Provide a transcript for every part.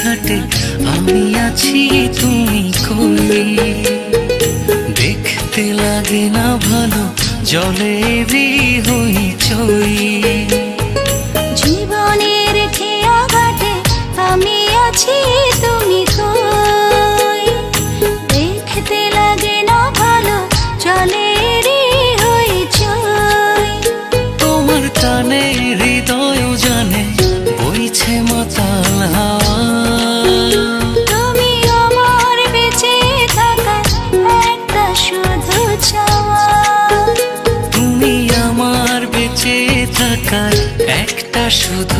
ঘাটে আমি আছি তুমি কই দেখতে লাগে না ভালো জলেরই হই চই জীবনের খেয়া ঘাটে আমি আছি তুমি কই দেখতে লাগে না ভালো চলে রে হইচই তোমার টানে হৃদয় একটা শুধু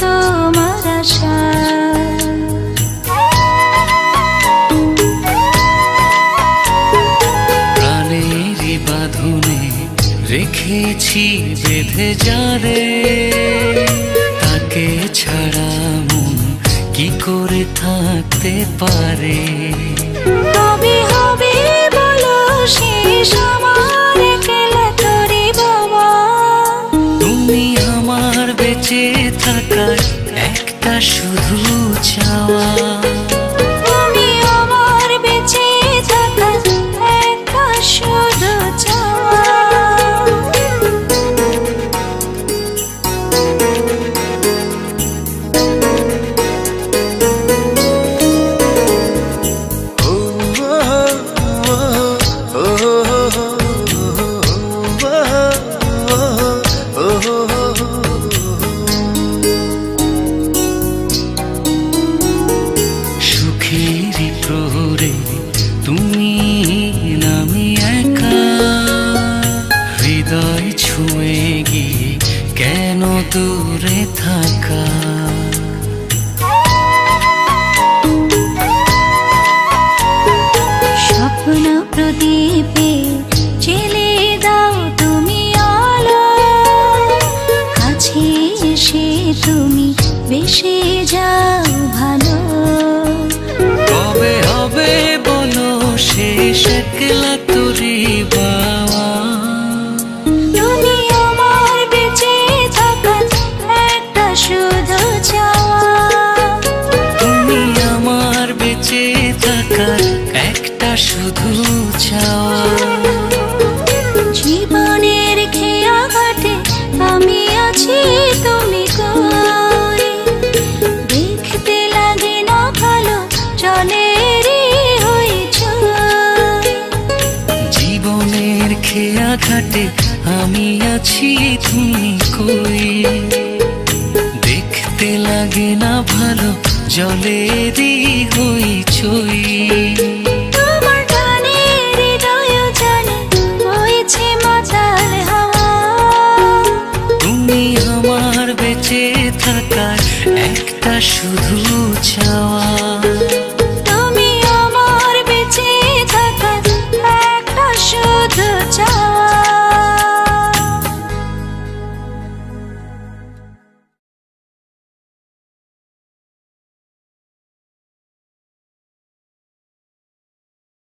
তোমার আশা। প্রাণেরই বাঁধনে রেখেছি বেঁধে যারে। তাকে ছাড়া মন কি করে থাকতে পারে? বেঁচে থাকার একটা শুধু চাওয়া। দূরে থাকা। দাও তুমি আলো। কাছে এসে তুমি বেশে যাও ভালো। কবে হবে বলো, শেষ একলা তোরে থাকার একটা শুধু চাওয়া। জীবনের খেয়া ঘাটে আমি আছি তুমি কই? দেখতে লাগে না ভালো চলে জীবনের খেয়া ঘাটে আমি আছি তুমি কই? লাগে না ভালো জলেরই হই ছুই। তোমার গানে হৃদয় জানে বইছে মাতাল হাওয়া। তুমি আমার বেঁচে থাকার একটা শুধু